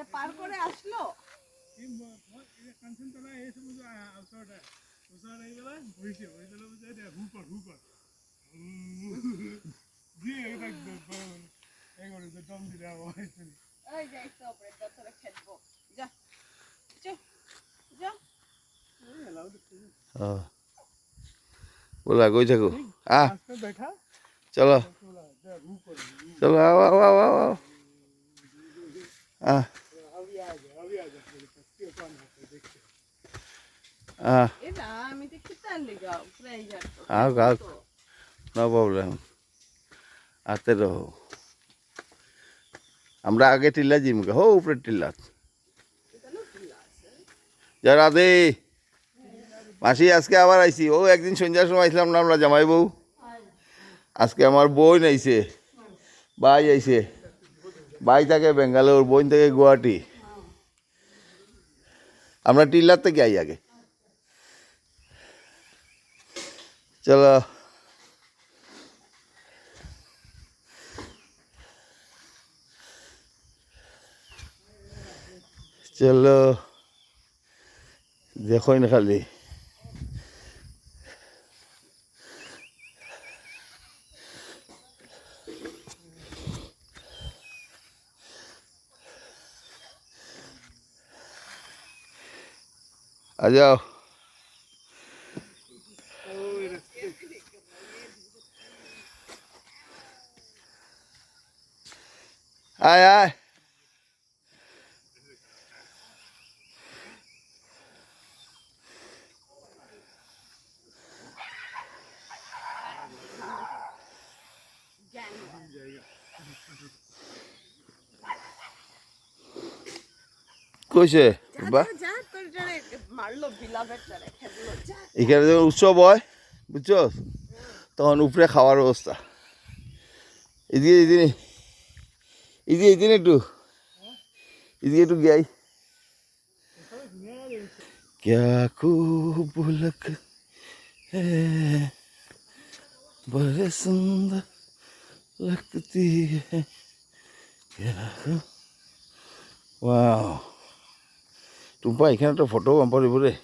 এটা পার করে আসলো। অ। ব'লা গৈ থাকো। আহ। চলো। চলো আও আও আও আও আও আহ। আও আও নো প্রবলেম আতে রহো। আমরা আগে টিল্লা জিম হো উপরে টিল্লা যা রাধে। মাসি আজকে আবার আইছি। ও একদিন সন্ধ্যার সময় আইছিলাম না আমরা জামাই বউ? আজকে আমার বোন আইছে। ভাই আইছে। ভাই থাকে বেঙ্গালোর বোন থাকে গুয়াহাটি। আমরা টিল্লার থেকে আই আগে। chale chale déjame en el. আয় আয় কইছে এখানে যখন উৎসব হয় বুঝছ? তখন উপরে খাওয়ার ব্যবস্থা। এদিকে এদিকে। এদিকে এদিকে একটু এদিকে একটু গাই क्या खूब लग है बड़े सुंदर लगती है क्या ওয়াও টুম্পা এখানে একটা ফটো পাম পাৰিব দেই